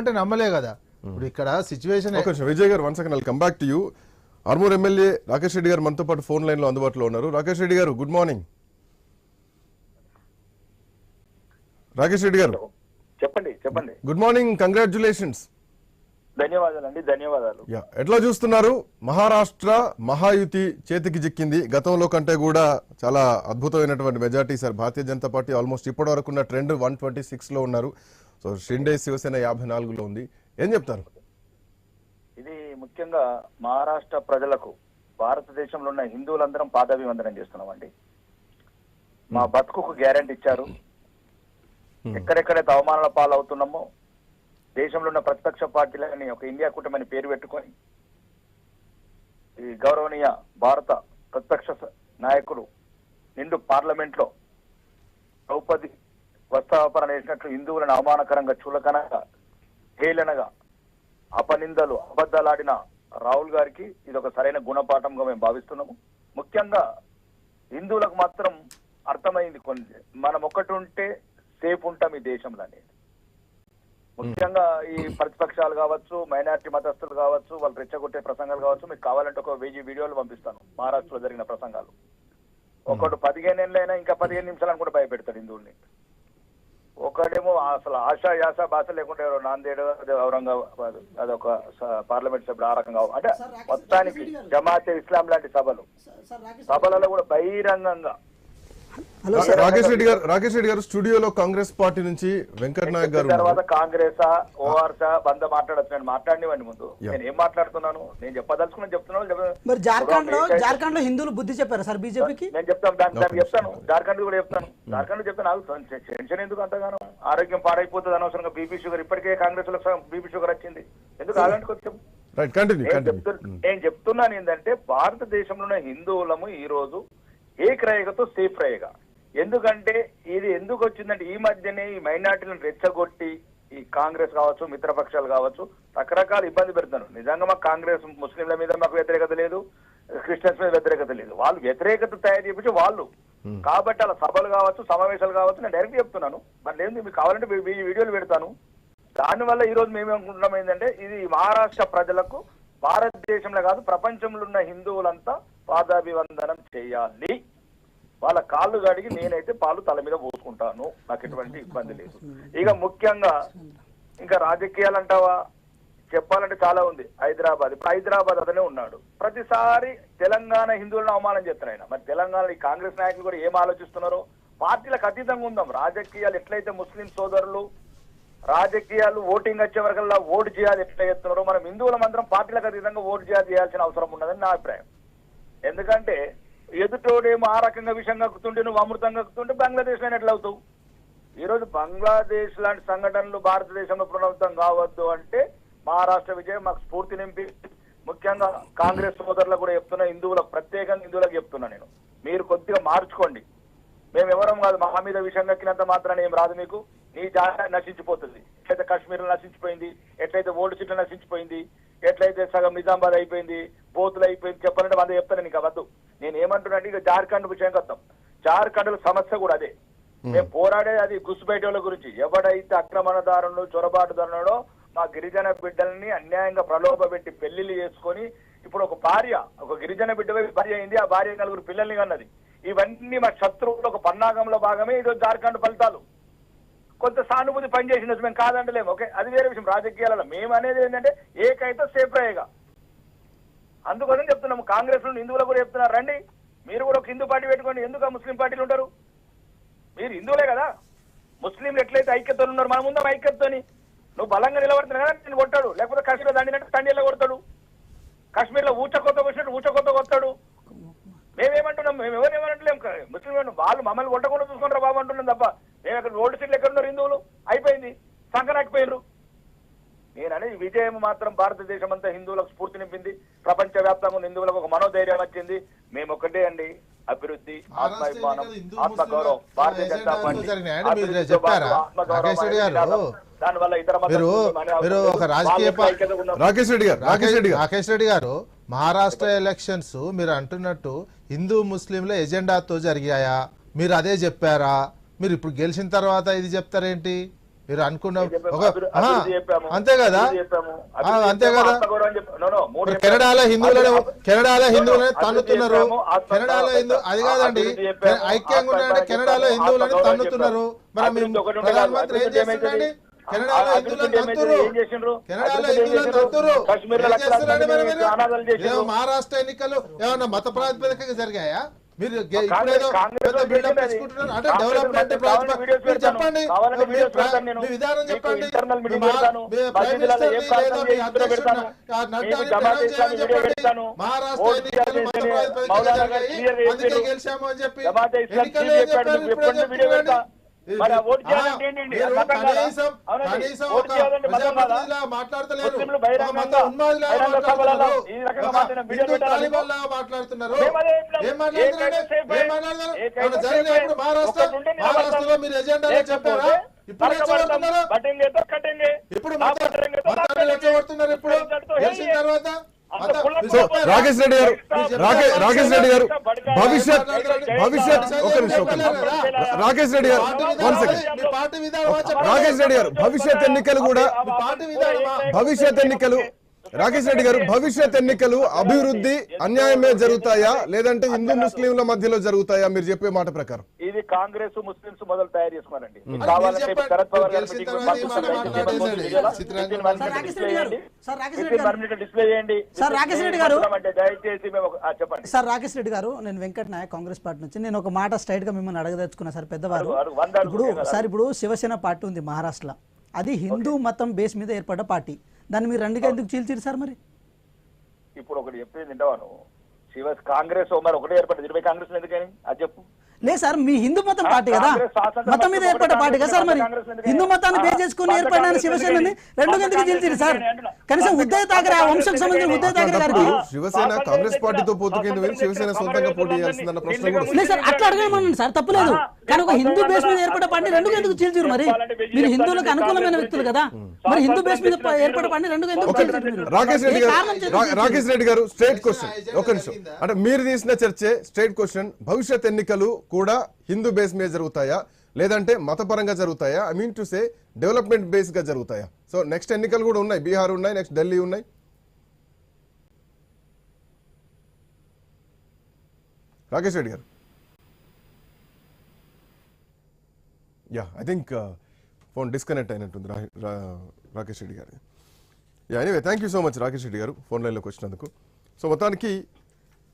అంటే నమ్మలే కదా. ఇప్పుడు ఇక్కడ సిచ్యువేషన్ విజయ్ గారు one second come back to you Armoor MLA Rakesh Reddy గారు మనతో పాటు ఫోన్ లైన్లో అందుబాటులో ఉన్నారు. రాకేష్ రెడ్డి గారు గుడ్ మార్నింగ్ రాకేష్ రెడ్డి గారు. చెప్పండి చెప్పండి. గుడ్ మార్నింగ్ కంగ్రాచులేషన్స్ ధన్యవాదాలండి ధన్యవాదాలు. యా ఎట్లా చూస్తున్నారు? మహారాష్ట్ర మహాయుతి చేతికి చిక్కింది గతంలో కంటే కూడా చాలా అద్భుతమైనటువంటి majority sir. Bharatiya Janata party almost ఇప్పటి వరకు ఉన్న ట్రెండ్ వన్ ట్వంటీ లో ఉన్నారు. సో షిండే శివసేన యాభై నాలుగులో ఉంది. ఏం చెప్తారు? ఇది ముఖ్యంగా మహారాష్ట్ర ప్రజలకు భారతదేశంలో ఉన్న హిందువులందరం పాదాభివందనం చేస్తున్నామండి. మా బతుకుకు గ్యారంటీ ఇచ్చారు. ఎక్కడెక్కడైతే అవమానాల పాలవుతున్నామో దేశంలో ఉన్న ప్రతిపక్ష పార్టీలని ఒక ఇండియా కూటమిని పేరు పెట్టుకొని ఈ గౌరవనీయ భారత ప్రతిపక్ష నాయకుడు నిండు పార్లమెంట్లో ద్రౌపది వస్త్రాపరణ చేసినట్లు హిందువులను అవమానకరంగా చులకనగా హేళనగా అపనిందలు అబద్దాలాడిన రాహుల్ గారికి ఇది ఒక సరైన గుణపాఠంగా మేము భావిస్తున్నాము. ముఖ్యంగా హిందువులకు మాత్రం అర్థమైంది కొన్ని మనం ఒకటి ఉంటే సేఫ్ ఉంటాం ఈ దేశంలో అనేది. ముఖ్యంగా ఈ ప్రతిపక్షాలు కావచ్చు మైనారిటీ మతస్థులు కావచ్చు వాళ్ళు రెచ్చగొట్టే ప్రసంగాలు కావచ్చు మీకు కావాలంటే ఒక వెయ్యి వీడియోలు పంపిస్తాను మహారాష్ట్రలో జరిగిన ప్రసంగాలు. ఒకటి పదిహేను ఏళ్ళైనా ఇంకా పదిహేను నిమిషాలు కూడా భయపెడతాడు హిందువుల్ని. ఒకడేమో అసలు ఆశ యాస భాష లేకుండా ఎవరో నాందేడు అదే ఔరంగాబాద్ అదొక పార్లమెంట్ సభ్యుడు ఆ రకంగా అంటే మొత్తానికి జమాతే ఇస్లాం లాంటి సభలు. సభలలో కూడా బహిరంగంగా హలో రాకేష్ రెడ్డి గారు రాకేష్ రెడ్డి గారు స్టూడియోలో కాంగ్రెస్ పార్టీ నుంచి వెంకట్ నాయక్ గారు తర్వాత. కాంగ్రెస్ ఓఆర్స బంద మాట్లాడచ్చు. నేను మాట్లాడినవ్వండి ముందు. నేను ఏం మాట్లాడుతున్నాను? నేను చెప్పదలుచుకున్నాను చెప్తున్నాను మరి జార్ఖండ్లో జార్ఖండ్లో హిందువులు బుద్ధి చెప్పారా సార్ బీజేపీకి? నేను చెప్తాను దానికి దానికి చెప్తాను. జార్ఖండ్ కూడా చెప్తాను. జార్ఖండ్ చెప్తాను. నాకు టెన్షన్ ఎందుకు అంతగానో? ఆరోగ్యం పాడైపోతుంది అనవసరంగా. బీపీ షుగర్ ఇప్పటికే కాంగ్రెస్లో బీపీ షుగర్ వచ్చింది. ఎందుకు అలాంటి కొంచెం? కంటిన్యూ నేను చెప్తున్నాను ఏంటంటే భారతదేశంలో ఉన్న హిందువులము ఈ రోజు ఏకరేఖతో సేఫ్ రేఖ ఎందుకంటే ఇది ఎందుకు వచ్చిందంటే ఈ మధ్యనే ఈ మైనార్టీలను రెచ్చగొట్టి ఈ కాంగ్రెస్ కావచ్చు మిత్రపక్షాలు కావచ్చు రకరకాల ఇబ్బంది పెడుతున్నారు. నిజంగా మాకు కాంగ్రెస్ ముస్లింల మీద మాకు వ్యతిరేకత లేదు క్రిస్టియన్స్ మీద వ్యతిరేకత లేదు. వాళ్ళు వ్యతిరేకత తయారు చేపించి వాళ్ళు. కాబట్టి అలా సభలు కావచ్చు సమావేశాలు కావచ్చు నేను డైరెక్ట్ చెప్తున్నాను. మరి లేదు మీకు కావాలంటే వీ- వీడియోలు పెడతాను. దానివల్ల ఈ రోజు మేమేమనుకుంటున్నాం ఏంటంటే ఇది మహారాష్ట్ర ప్రజలకు భారతదేశంలో కాదు ప్రపంచంలో ఉన్న హిందువులంతా పాదాభివందనం చేయాలి. వాళ్ళ కాళ్ళు కడిగి నేనైతే పాలు తల మీద పోసుకుంటాను. నాకు ఎటువంటి ఇబ్బంది లేదు. ఇక ముఖ్యంగా ఇంకా రాజకీయాలు అంటావా చెప్పాలంటే చాలా ఉంది. హైదరాబాద్. ఇప్పుడు హైదరాబాద్ అతనే ఉన్నాడు. ప్రతిసారి తెలంగాణ హిందువులను అవమానం చేస్తున్నాయి మరి తెలంగాణ ఈ కాంగ్రెస్ నాయకులు కూడా ఏం ఆలోచిస్తున్నారో? పార్టీలకు అతీతంగా ఉందాం. రాజకీయాలు ఎట్లయితే ముస్లిం సోదరులు రాజకీయాలు ఓటింగ్ వచ్చే వరకల్లా ఓటు చేయాలి ఎట్లా చేస్తున్నారో మనం హిందువుల మంత్రం పార్టీలకు అతీతంగా ఓటు చేయాలి చేయాల్సిన అవసరం ఉన్నదని నా అభిప్రాయం. ఎందుకంటే ఎదుటోడేమో ఆ రకంగా విషయం కక్కుతుంటే నువ్వు అమృతం కక్కుతుంటే బంగ్లాదేశ్లో ఎట్లా అవుతావు? బంగ్లాదేశ్ లాంటి సంఘటనలు భారతదేశంలో పునరావృతం కావద్దు అంటే మహారాష్ట్ర విజయం మాకు స్ఫూర్తి నింపి ముఖ్యంగా కాంగ్రెస్ సోదరులకు కూడా చెప్తున్నా హిందువులకు ప్రత్యేకంగా హిందువులకు చెప్తున్నా నేను. మీరు కొద్దిగా మార్చుకోండి. మేము ఎవరం కాదు మా మీద విషయం కక్కినంత మాత్రాన ఏం రాదు మీకు. నీ జాగా నశించిపోతుంది. ఎట్లయితే కాశ్మీర్లో నశించిపోయింది ఎట్లయితే ఓల్డ్ సిటీ నశించిపోయింది ఎట్లయితే సగం నిజామాబాద్ అయిపోయింది బోతులు అయిపోయింది చెప్పాలంటే వంద చెప్తాను నీకు అవద్దు నేను ఏమంటున్నా ఇక జార్ఖండ్ విషయం వస్తాం జార్ఖండ్ సమస్య కూడా అదే. మేము. పోరాడే అది గుసుబయటోళ్ళ గురించి. ఎవడైతే ఆక్రమణదారులు చొరబాటుదారుడో మా గిరిజన బిడ్డల్ని అన్యాయంగా ప్రలోభ పెట్టి పెళ్ళిళ్ళు చేసుకొని ఇప్పుడు ఒక భార్య ఒక గిరిజన బిడ్డ భార్య అయింది ఆ భార్య నలుగురు పిల్లల్ని కన్నది. ఇవన్నీ మా శత్రువులు ఒక పన్నాగంలో భాగమే ఇది జార్ఖండ్ ఫలితాలు. కొంత సానుభూతి పనిచేసిన మేము కాదంటలేము ఓకే? అది వేరే విషయం. రాజకీయాలలో మేము అనేది ఏంటంటే ఏకైతే సేఫ్ అందుకని చెప్తున్నాము కాంగ్రెస్ నుండి హిందువులు కూడా చెప్తున్నారు రండి. మీరు కూడా ఒక హిందూ పార్టీ పెట్టుకోండి. ఎందుకు ముస్లిం పార్టీలు ఉంటారు? మీరు హిందువులే కదా. ముస్లింలు ఎట్లయితే ఐక్యతలు ఉన్నారు మన ముందు ఐక్యతతోని. నువ్వు బలంగా నిలబడుతున్నావు కదా నేను కొట్టాడు. లేకపోతే కాశ్మీర్ దండినట్టు తండ్రిలో కొడతాడు. కాశ్మీర్లో ఊచ కొత్త వచ్చినట్టు ఊచ కొత్త కొడతాడు మేమేమంటున్నాం? మేము ఎవరు ఏమంటలేం ముస్లిం వాళ్ళు మమ్మల్ని కొట్టకుండా చూసుకుంటారు బాబు అంటున్నాం తప్ప మేము అక్కడ రోడ్డు సీట్లు ఎక్కడ ఉన్నారు హిందువులు అయిపోయింది సంకనాకపోయినరు నేను అనేది విజయం మాత్రం భారతదేశం అంతా హిందువులకు స్ఫూర్తి నింపింది. ప్రపంచ వ్యాప్తంగా ఉన్న హిందువులకు ఒక మనోధైర్యం వచ్చింది. మేము ఒకటే అండి. అభివృద్ధి ఆత్మాభిమానం ఆత్మగౌరవం భారతీయ జనతా పార్టీ. మీరు మీరు-. ఒక రాజకీయ. రాకేష్ రెడ్డి గారు రాకేష్ రెడ్డి రాకేష్ రెడ్డి గారు. మహారాష్ట్ర ఎలక్షన్స్ మీరు అంటున్నట్టు హిందూ ముస్లింల ఎజెండాతో జరిగాయా? మీరు అదే చెప్పారా? మీరు ఇప్పుడు గెలిచిన తర్వాత ఇది చెప్తారేంటి? మీరు అనుకున్న. అంతే కదా అంతే కదా. కెనడాలో హిందువులను కెనడాలో హిందువులను తన్నుతున్నారు కెనడాలో హిందూ అది కాదండి ఐక్యంగా ఆత్మగౌరవం కెనడాలో హిందువులను తన్నుతున్నారు. మరి ప్రధానమంత్రి ఏం చేస్తున్నారండి? కెనడాలో హిందువులను? కెనడాలో హిందువులను చేసిండ్రు? తంతురు కాశ్మీర్లో ఏం లక్షలాది చేస్తున్నారండి మరి మందిని మీరు? అనాథలు చేసిండ్రు. ఏమో మహారాష్ట్ర ఎన్నికలు ఏమన్నా మత ప్రాతిపదికగా జరిగాయా మీరు పెద్ద బిల్డప్ తీసుకుంటున్నారు. అంటే డెవలప్మెంట్ మీరు. చెప్పండి. మీ విధానం చెప్పండి. ప్రైమ్. మహారాష్ట్ర. గెలిచాము అని చెప్పి ఎన్నికల్లో ఏం చెప్పారు? మాట్లాడతలేరు మాట్లాడుతున్నారు. ఏం మాట్లాడుతున్నారు? మహారాష్ట్ర. మహారాష్ట్రలో మీరు ఎజెండాలో చెప్పారా లేకపోతే ఇప్పుడు. రెచ్చగొడుతున్నారు. ఇప్పుడు. రెచ్చగొడుతున్నారు. తర్వాత సో? రాకేష్ రెడ్డి గారు రాకే రాకేష్ రెడ్డి గారు భవిష్యత్ భవిష్యత్ ఒక నిమిషం రాకేష్ రెడ్డి గారు వన్ సెకండ్. రాకేష్ రెడ్డి గారు భవిష్యత్ ఎన్నికలు కూడా? భవిష్యత్ ఎన్నికలు రాకేష్ రెడ్డి గారు భవిష్యత్ ఎన్నికలు అభివృద్ధి అన్యాయమే జరుగుతాయా? లేదంటే హిందూ ముస్లింల మధ్యలో జరుగుతాయా? మీరు చెప్పే మాట ప్రకారం. ఇది కాంగ్రెస్ ముస్లిమ్స్ మొదలు తయారు చేసుకోనండి సార్ రాకేష్ రెడ్డి గారు, నేను వెంకట్ నాయక్ కాంగ్రెస్ పార్టీ నుంచి నేను ఒక మాట స్ట్రైట్గా మిమ్మల్ని అడగదలుచుకున్నా సార్ పెద్దవారు. ఇప్పుడు. సార్ ఇప్పుడు శివసేన పార్టీ ఉంది మహారాష్ట్రలో. అది హిందూ మతం బేస్ మీద ఏర్పడ్డ పార్టీ. దాన్ని మీరు రెండుగా ఎందుకు చీల్చిరు సార్ మరి? ఇప్పుడు ఒకటి చెప్పేది తింటావాను శివ కాంగ్రెస్ మరి ఒకటే ఏర్పడింది ఇరవై కాంగ్రెస్ ఎందుకని? అది చెప్పు. లేదు సార్ మీ హిందూ మతం పార్టీ కదా మతం మీద ఏర్పడ్డ పార్టీ కదా సార్ మరి? హిందూ మతాన్ని బేస్ చేసుకుని ఏర్పడిన శివసేనని ఎందుకని? రెండు ఎందుకు కాంగ్రెస్ చీల్చిరు సార్? కనీసం ఉద్దయ తాకరే ఆ కాంగ్రెస్ వంశం సంబంధించిన? ఉద్దయ తాకరే గారికి శివసేన కాంగ్రెస్ పార్టీతో పొత్తుకేంది పోయి శివసేన సొంతంగా పోటీ చేయాల్సిందన్న ప్రశ్న కూడా లేదు సార్ అట్లా అడగమనండి సార్ తప్పులేదు కానీ ఒక హిందూ బేస్ మీద ఏర్పడ్డ పార్టీ రెండు ఎందుకు చీల్చిరు మరి మీరు హిందువులకు అనుకూలమైన వ్యక్తులు కదా మరి హిందూ బేస్ మీద ఏర్పడ్డ పార్టీ రెండు ఎందుకు మీరు రాకేష్ రెడ్డి గారు? రాకేష్ రెడ్డి గారు స్ట్రైట్ క్వశ్చన్ ఒక నిమిషం అంటే మీరు తీసిన చర్చే స్ట్రైట్ క్వశ్చన్ భవిష్యత్ ఎన్నికలు కూడా కూడా హిందూ బేస్ మీద జరుగుతాయా? లేదంటే మతపరంగా జరుగుతాయా? I mean to say development బేస్గా జరుగుతాయా? సో నెక్స్ట్ ఎన్నికలు కూడా ఉన్నాయి. బీహార్ ఉన్నాయి నెక్స్ట్ ఢిల్లీ ఉన్నాయి. రాకేష్ రెడ్డి గారు. Yeah I think phone disconnect అయినట్టుంది రాకేష్ రెడ్డి గారి. Yeah anyway thank you so much Rakesh Reddy గారు ఫోన్ లైన్లోకి వచ్చినందుకు. సో మొత్తానికి